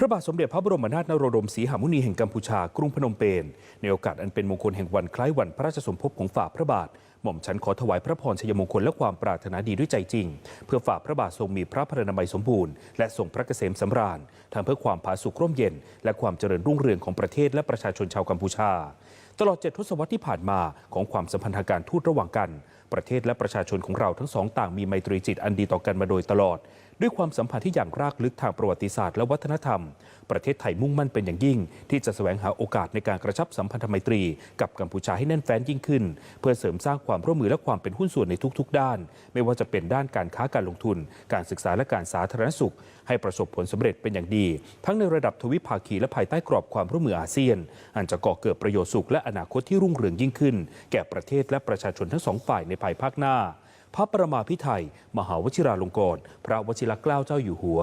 พระบาทสมเด็จพระบรมนาถนโรดมศรีหมุนีแห่งกัมพูชากรุงพนมเปญในโอกาสอันเป็นมงคลแห่งวันคล้ายวันพระราชสมภพของฝ่าพระบาท หม่อมฉันขอถวายพระพรชัยมงคลและความปรารถนาดีด้วยใจจริง เพื่อฝ่าพระบาททรงมีพระพรนามัยสมบูรณ์และทรงพระเกษมสำราญทำเพื่อความผาสุกร่มเย็น และความเจริญรุ่งเรืองของประเทศและประชาชนชาวกัมพูชา ตลอดเจ็ดทศวรรษที่ผ่านมาของความสัมพันธ์ทางการทูตระหว่างกัน ประเทศและประชาชนของเราทั้งสองต่างมีไมตรีจิตอันดีต่อกันมาโดยตลอด ด้วยความสัมพันธ์ที่อย่างรากลึกทางประวัติศาสตร์และวัฒนธรรม ประเทศไทยมุ่งมั่นเป็นอย่างยิ่ง ที่จะแสวงหาโอกาสในการกระชับสัมพันธไมตรี กับกัมพูชาให้แน่นแฟ้นยิ่งขึ้น เพื่อเสริมสร้างความร่วมมือและความเป็นหุ้นส่วนในทุก ๆ ด้าน ไม่ว่าจะเป็นด้านการค้าการลงทุน การศึกษาและการสาธารณสุข ให้ประสบผลสำเร็จเป็นอย่างดี ทั้งในระดับทวิภาคีและภายใต้กรอบความร่วมมืออาเซียนอันจะก่อเกิดประโยชน์สุขและอนาคตที่รุ่งเรืองยิ่งขึ้น แก่ประเทศและประชาชนทั้งสองฝ่ายในภายภาคหน้า พระประมาพิไทยมหาวชิราลงกรณ์พระวชิรเกล้าเจ้าอยู่หัว